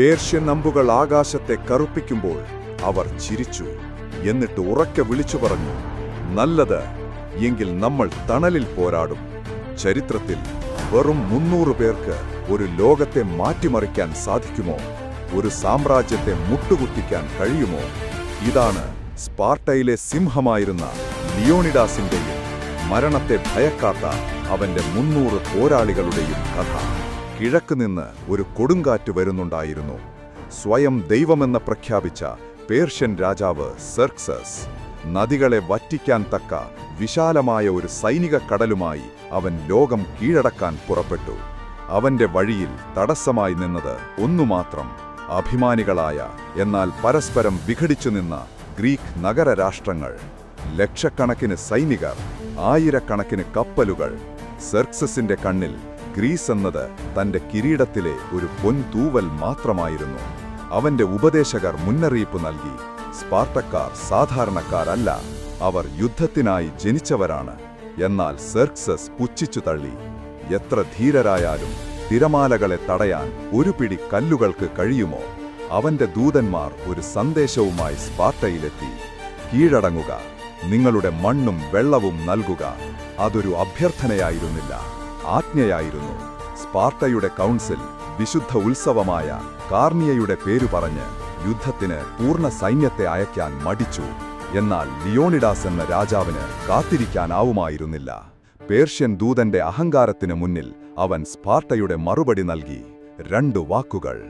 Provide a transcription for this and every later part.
Persian അമ്പുകൾ ആകാശത്തെ കറുപ്പിക്കുമ്പോൾ അവർ ചിരിച്ചു. എന്നിട്ട് ഉറക്കെ വിളിച്ചു പറഞ്ഞു നല്ലത് എങ്കിൽ നമ്മൾ തണലിൽ പോരാടും. ചരിത്രത്തിൽ വെറും മുന്നൂറ് പേർക്ക് ഒരു ലോകത്തെ മാറ്റിമറിക്കാൻ സാധിക്കുമോ? ഒരു സാമ്രാജ്യത്തെ മുട്ടുകുത്തിക്കാൻ കഴിയുമോ? ഇതാണ് സ്പാർട്ടയിലെ സിംഹമായിരുന്ന ലിയോണിഡാസിന്റെയും മരണത്തെ ഭയക്കാത്ത അവന്റെ മുന്നൂറ് പോരാളികളുടെയും കഥ. കിഴക്ക് നിന്ന് ഒരു കൊടുങ്കാറ്റ് വരുന്നുണ്ടായിരുന്നു. സ്വയം ദൈവമെന്ന് പ്രഖ്യാപിച്ച പേർഷ്യൻ രാജാവ് സെർക്സസ് നദികളെ വറ്റിക്കാൻ തക്ക വിശാലമായ ഒരു സൈനിക കടലുമായി അവൻ ലോകം കീഴടക്കാൻ പുറപ്പെട്ടു. അവന്റെ വഴിയിൽ തടസ്സമായി നിന്നത് ഒന്നുമാത്രം അഭിമാനികളായ എന്നാൽ പരസ്പരം വിഘടിച്ചു നിന്ന ഗ്രീക്ക് നഗരരാഷ്ട്രങ്ങൾ. ലക്ഷക്കണക്കിന് സൈനികർ ആയിരക്കണക്കിന് കപ്പലുകൾ സെർക്സസിന്റെ കണ്ണിൽ ഗ്രീസ് എന്നത് തന്റെ കിരീടത്തിലെ ഒരു പൊൻതൂവൽ മാത്രമായിരുന്നു. അവന്റെ ഉപദേശകർ മുന്നറിയിപ്പ് നൽകി സ്പാർട്ടക്കാർ സാധാരണക്കാരല്ല അവർ യുദ്ധത്തിനായി ജനിച്ചവരാണ്. എന്നാൽ സെർക്സസ് പുച്ഛിച്ചു തള്ളി. എത്ര ധീരരായാലും തിരമാലകളെ തടയാൻ ഒരു പിടി കല്ലുകൾക്ക് കഴിയുമോ അവന്റെ ദൂതന്മാർ ഒരു സന്ദേശവുമായി സ്പാർട്ടയിലെത്തി. കീഴടങ്ങുക. നിങ്ങളുടെ മണ്ണും വെള്ളവും നൽകുക. അതൊരു അഭ്യർത്ഥനയായിരുന്നില്ല. ആജ്ഞയായിരുന്നു. സ്പാർട്ടയുടെ കൗൺസിൽ വിശുദ്ധ ഉത്സവമായ കാർണിയയുടെ പേരു പറഞ്ഞ് യുദ്ധത്തിന് പൂർണ സൈന്യത്തെ അയക്കാൻ മടിച്ചു. എന്നാൽ ലിയോണിഡാസ് എന്ന രാജാവിന് കാത്തിരിക്കാനാവുമായിരുന്നില്ല. പേർഷ്യൻ ദൂതന്റെ അഹങ്കാരത്തിനു മുന്നിൽ അവൻ സ്പാർട്ടയുടെ മറുപടി നൽകി. രണ്ടു വാക്കുകൾ.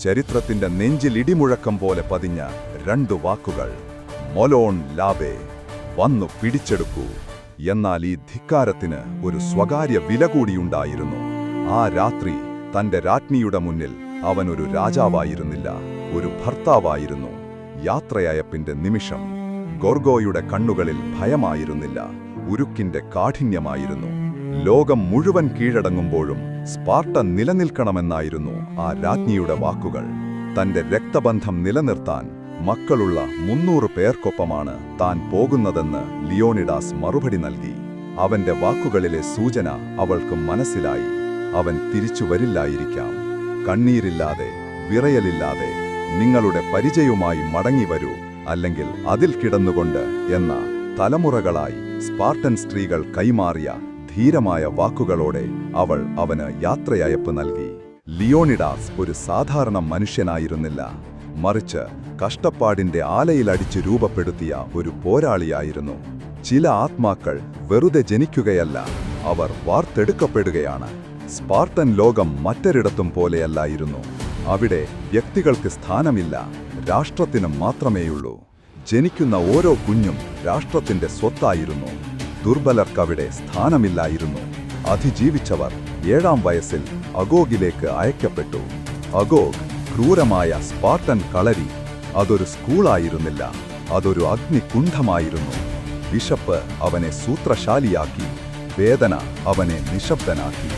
ചരിത്രത്തിന്റെ നെഞ്ചിൽ ഇടിമുഴക്കം പോലെ പതിഞ്ഞ രണ്ടു വാക്കുകൾ. മൊലോൺ ലാബേ വന്നു പിടിച്ചെടുക്കൂ. എന്നാൽ ഈ ധിക്കാരത്തിന് ഒരു സ്വകാര്യ വില കൂടിയുണ്ടായിരുന്നു. ആ രാത്രി തന്റെ രാജ്ഞിയുടെ മുന്നിൽ അവൻ ഒരു രാജാവായിരുന്നില്ല ഒരു ഭർത്താവായിരുന്നു. യാത്രയയപ്പിന്റെ നിമിഷം ഗോർഗോയുടെ കണ്ണുകളിൽ ഭയമായിരുന്നില്ല ഉരുക്കിന്റെ കാഠിന്യമായിരുന്നു. ലോകം മുഴുവൻ കീഴടങ്ങുമ്പോഴും സ്പാർട്ട നിലനിൽക്കണമെന്നായിരുന്നു ആ രാജ്ഞിയുടെ വാക്കുകൾ. തന്റെ രക്തബന്ധം നിലനിർത്താൻ മക്കളുള്ള മുന്നൂറ് പേർക്കൊപ്പമാണ് താൻ പോകുന്നതെന്ന് ലിയോണിഡാസ് മറുപടി നൽകി. അവന്റെ വാക്കുകളിലെ സൂചന അവൾക്ക് മനസ്സിലായി. അവൻ തിരിച്ചു വരില്ലായിരിക്കാം. കണ്ണീരില്ലാതെ വിറയലില്ലാതെ നിങ്ങളുടെ പരിചയവുമായി മടങ്ങി വരൂ. അല്ലെങ്കിൽ അതിൽ കിടന്നുകൊണ്ട് എന്ന തലമുറകളായി സ്പാർട്ടൻ സ്ത്രീകൾ കൈമാറിയ ധീരമായ വാക്കുകളോടെ അവൾ അവന് യാത്രയയപ്പ് നൽകി. ലിയോണിഡാസ് ഒരു സാധാരണ മനുഷ്യനായിരുന്നില്ല. മറിച്ച് കഷ്ടപ്പാടിന്റെ ആലയിലടിച്ച് രൂപപ്പെടുത്തിയ ഒരു പോരാളിയായിരുന്നു. ചില ആത്മാക്കൾ വെറുതെ ജനിക്കുകയല്ല അവർ വാർത്തെടുക്കപ്പെടുകയാണ്. സ്പാർട്ടൻ ലോകം മറ്റൊരിടത്തും പോലെയല്ലായിരുന്നു. അവിടെ വ്യക്തികൾക്ക് സ്ഥാനമില്ല രാഷ്ട്രത്തിനും മാത്രമേയുള്ളൂ. ജനിക്കുന്ന ഓരോ കുഞ്ഞും രാഷ്ട്രത്തിന്റെ സ്വത്തായിരുന്നു. ദുർബലർക്കവിടെ സ്ഥാനമില്ലായിരുന്നു. അതിജീവിച്ചവർ ഏഴാം വയസ്സിൽ അഗോഗിലേക്ക് അയക്കപ്പെട്ടു. അഗോഗ് ക്രൂരമായ സ്പാർട്ടൻ കളരി അതൊരു സ്കൂളായിരുന്നില്ല. അതൊരു അഗ്നികുണ്ഠമായിരുന്നു. വിശപ്പ് അവനെ സൂത്രശാലിയാക്കി. വേദന അവനെ നിശബ്ദനാക്കി.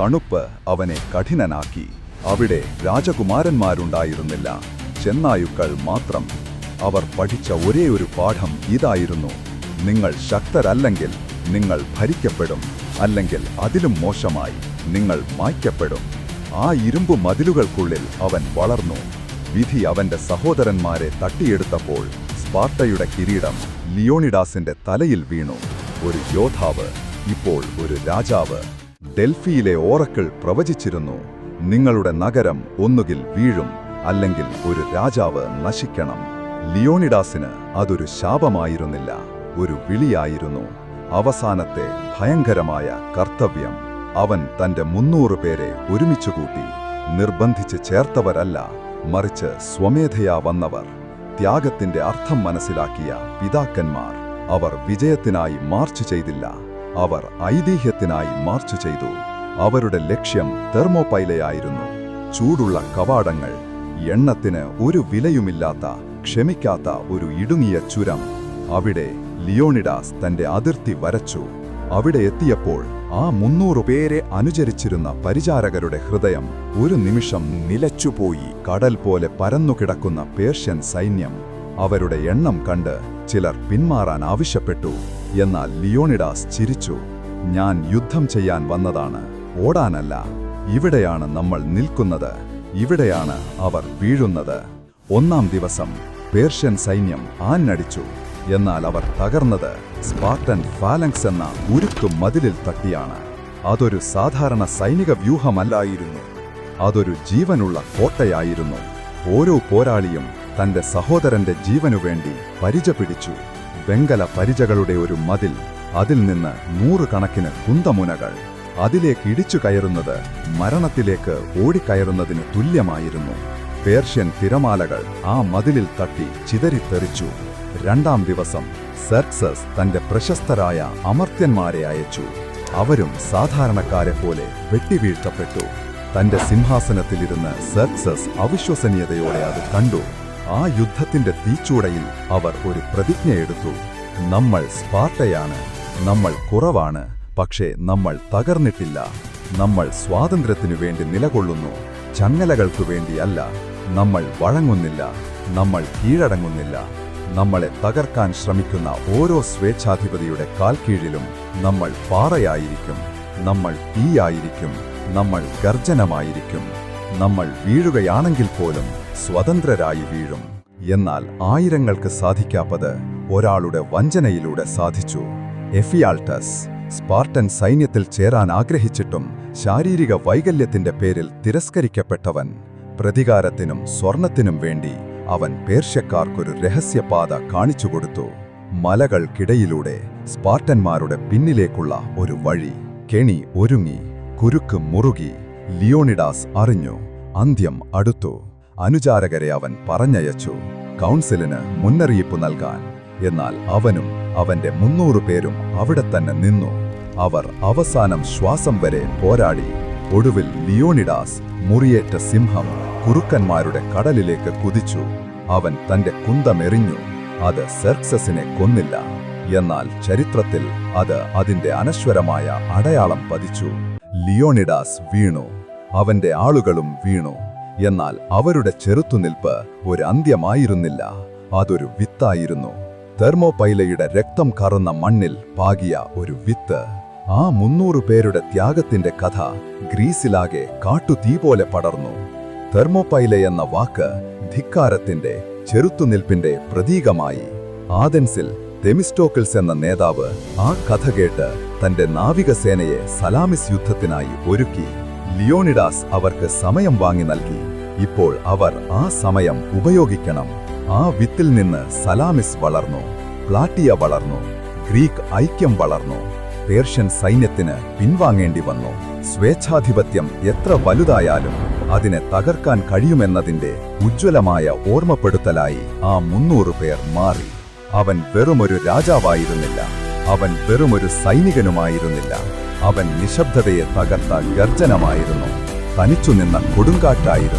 തണുപ്പ് അവനെ കഠിനനാക്കി. അവിടെ രാജകുമാരന്മാരുണ്ടായിരുന്നില്ല. ചെന്നായുക്കൾ മാത്രം. അവർ പഠിച്ച ഒരേ ഒരു പാഠം ഇതായിരുന്നു. നിങ്ങൾ ശക്തരല്ലെങ്കിൽ നിങ്ങൾ ഭരിക്കപ്പെടും. അല്ലെങ്കിൽ അതിലും മോശമായി നിങ്ങൾ മായ്ക്കപ്പെടും. ആ ഇരുമ്പു മതിലുകൾക്കുള്ളിൽ അവൻ വളർന്നു. വിധി അവന്റെ സഹോദരന്മാരെ തട്ടിയെടുത്തപ്പോൾ സ്പാർട്ടയുടെ കിരീടം ലിയോണിഡാസിന്റെ തലയിൽ വീണു. ഒരു യോദ്ധാവ് ഇപ്പോൾ ഒരു രാജാവ് ഡൽഫിയിലെ ഓറക്കിൾ പ്രവചിച്ചിരുന്നു നിങ്ങളുടെ നഗരം ഒന്നുകിൽ വീഴും അല്ലെങ്കിൽ ഒരു രാജാവ് നശിക്കണം. ലിയോണിഡാസിന് അതൊരു ശാപമായിരുന്നില്ല ഒരു വിളിയായിരുന്നു. അവസാനത്തെ ഭയങ്കരമായ കർത്തവ്യം. അവൻ തന്റെ മുന്നൂറ് പേരെ ഒരുമിച്ച് കൂട്ടി നിർബന്ധിച്ച് ചേർത്തവരല്ല മറിച്ച് സ്വമേധയാ വന്നവർ. ത്യാഗത്തിന്റെ അർത്ഥം മനസ്സിലാക്കിയ പിതാക്കന്മാർ അവർ വിജയത്തിനായി മാർച്ച് ചെയ്തില്ല. അവർ ഐതിഹ്യത്തിനായി മാർച്ച് ചെയ്തു. അവരുടെ ലക്ഷ്യം തെർമോപൈലയായിരുന്നു. ചൂടുള്ള കവാടങ്ങൾ എണ്ണത്തിന് ഒരു വിലയുമില്ലാത്ത ക്ഷമിക്കാത്ത ഒരു ഇടുങ്ങിയ ചുരം. അവിടെ ലിയോണിഡാസ് തന്റെ അതിർത്തി വരച്ചു. അവിടെ എത്തിയപ്പോൾ ആ മുന്നൂറ് പേരെ അനുചരിച്ചിരുന്ന പരിചാരകരുടെ ഹൃദയം ഒരു നിമിഷം നിലച്ചുപോയി കടൽ പോലെ പരന്നുകിടക്കുന്ന പേർഷ്യൻ സൈന്യം. അവരുടെ എണ്ണം കണ്ട് ചിലർ പിന്മാറാൻ ആവശ്യപ്പെട്ടു. എന്നാൽ ലിയോണിഡാസ് ചിരിച്ചു. ഞാൻ യുദ്ധം ചെയ്യാൻ വന്നതാണ്. ഓടാനല്ല. ഇവിടെയാണ് നമ്മൾ നിൽക്കുന്നത്. ഇവിടെയാണ് അവർ വീഴുന്നത്. ഒന്നാം ദിവസം പേർഷ്യൻ സൈന്യം ആഞ്ഞടിച്ചു. എന്നാൽ അവർ തകർന്നത് സ്പാർട്ടൻ ഫാലങ്സ് എന്ന ഉരുക്കു മതിലിൽ തട്ടിയാണ്. അതൊരു സാധാരണ സൈനിക വ്യൂഹമല്ലായിരുന്നു. അതൊരു ജീവനുള്ള കോട്ടയായിരുന്നു. ഓരോ പോരാളിയും തന്റെ സഹോദരന്റെ ജീവനു വേണ്ടി പരിച പിടിച്ചു വെങ്കല പരിചകളുടെ ഒരു മതിൽ അതിൽ നിന്ന് നൂറുകണക്കിന് കുന്തമുനകൾ. അതിലേക്ക് ഇടിച്ചു കയറുന്നത് മരണത്തിലേക്ക് ഓടിക്കയറുന്നതിന് തുല്യമായിരുന്നു. പേർഷ്യൻ തിരമാലകൾ ആ മതിലിൽ തട്ടി ചിതറിത്തെറിച്ചു. രണ്ടാം ദിവസം സെർക്സസ് തന്റെ പ്രശസ്തരായ അമർത്യന്മാരെ അയച്ചു. അവരും സാധാരണക്കാരെ പോലെ വെട്ടിവീഴ്ത്തപ്പെട്ടു. തന്റെ സിംഹാസനത്തിലിരുന്ന് സെർക്സസ് അവിശ്വസനീയതയോടെ അത് കണ്ടു. ആ യുദ്ധത്തിന്റെ തീച്ചൂടയിൽ അവർ ഒരു പ്രതിജ്ഞയെടുത്തു നമ്മൾ സ്പാർട്ടയാണ്. നമ്മൾ കുറവാണ്. പക്ഷേ നമ്മൾ തകർന്നിട്ടില്ല. നമ്മൾ സ്വാതന്ത്ര്യത്തിനു വേണ്ടി നിലകൊള്ളുന്നു. ചങ്ങലകൾക്കു വേണ്ടിയല്ല. നമ്മൾ വഴങ്ങുന്നില്ല. നമ്മൾ കീഴടങ്ങുന്നില്ല. നമ്മളെ തകർക്കാൻ ശ്രമിക്കുന്ന ഓരോ സ്വേച്ഛാധിപതിയുടെ കാൽക്കീഴിലും നമ്മൾ പാറയായിരിക്കും. നമ്മൾ തീയായിരിക്കും. നമ്മൾ ഗർജനമായിരിക്കും നമ്മൾ വീഴുകയാണെങ്കിൽ പോലും സ്വതന്ത്രരായി വീഴും. എന്നാൽ ആയിരങ്ങൾക്ക് സാധിക്കാത്തത് ഒരാളുടെ വഞ്ചനയിലൂടെ സാധിച്ചു. എഫിയാൾട്ടസ് സ്പാർട്ടൻ സൈന്യത്തിൽ ചേരാൻ ആഗ്രഹിച്ചിട്ടും ശാരീരിക വൈകല്യത്തിന്റെ പേരിൽ തിരസ്കരിക്കപ്പെട്ടവൻ. പ്രതികാരത്തിനും സ്വർണത്തിനും വേണ്ടി അവൻ പേർഷ്യക്കാർക്കൊരു രഹസ്യപാത കാണിച്ചുകൊടുത്തു മലകൾക്കിടയിലൂടെ സ്പാർട്ടന്മാരുടെ പിന്നിലേക്കുള്ള ഒരു വഴി. കെണി ഒരുങ്ങി കുരുക്ക് മുറുകി ലിയോണിഡാസ് അറിഞ്ഞു. അന്ത്യം അടുത്തു. അനുചാരകരെ അവൻ പറഞ്ഞയച്ചു കൗൺസിലിന് മുന്നറിയിപ്പ് നൽകാൻ. എന്നാൽ അവനും അവന്റെ മുന്നൂറ് പേരും അവിടെ തന്നെ നിന്നു. അവർ അവസാനം ശ്വാസം വരെ പോരാടി. ഒടുവിൽ ലിയോണിഡാസ് മുറിയേറ്റ സിംഹം കുറുക്കന്മാരുടെ കടലിലേക്ക് കുതിച്ചു. അവൻ തന്റെ കുന്തമെറിഞ്ഞു അത് സെർക്സസിനെ കൊന്നില്ല. എന്നാൽ ചരിത്രത്തിൽ അത് അതിന്റെ അനശ്വരമായ അടയാളം പതിച്ചു. ലിയോണിഡാസ് വീണു. അവന്റെ ആളുകളും വീണു. എന്നാൽ അവരുടെ ചെറുത്തുനിൽപ്പ് ഒരു അന്ത്യമായിരുന്നില്ല അതൊരു വിത്തായിരുന്നു. തെർമോപൈലയുടെ രക്തം കറന്ന മണ്ണിൽ പാകിയ ഒരു വിത്ത്. ആ മുന്നൂറ് പേരുടെ ത്യാഗത്തിന്റെ കഥ ഗ്രീസിലാകെ കാട്ടുതീ പോലെ പടർന്നു. തെർമോപൈല എന്ന വാക്ക് ധിക്കാരത്തിന്റെ ചെറുത്തുനിൽപ്പിന്റെ പ്രതീകമായി. ആദൻസിൽ തെമിസ്റ്റോക്കിൾസ് എന്ന നേതാവ് ആ കഥ കേട്ട് തന്റെ നാവികസേനയെ സലാമിസ് യുദ്ധത്തിനായി ഒരുക്കി. ലിയോണിഡാസ് അവർക്ക് സമയം വാങ്ങി നൽകി. ഇപ്പോൾ അവർ ആ സമയം ഉപയോഗിക്കണം. ആ വിത്തിൽ നിന്ന് സലാമിസ് വളർന്നു. പ്ലാറ്റിയ വളർന്നു. ഗ്രീക്ക് ഐക്യം വളർന്നു. പേർഷ്യൻ സൈന്യത്തിന് പിൻവാങ്ങേണ്ടി വന്നു. സ്വേച്ഛാധിപത്യം എത്ര വലുതായാലും അതിനെ തകർക്കാൻ കഴിയുമെന്നതിന്റെ ഉജ്ജ്വലമായ ഓർമ്മപ്പെടുത്തലായി ആ മുന്നൂറ് പേർ മാറി. അവൻ വെറുമൊരു രാജാവായിരുന്നില്ല. അവൻ വെറുമൊരു സൈനികനുമായിരുന്നില്ല. അവൻ നിശബ്ദതയെ തകർത്ത ഗർജനമായിരുന്നു. തനിച്ചു നിന്ന കൊടുങ്കാറ്റായിരുന്നു.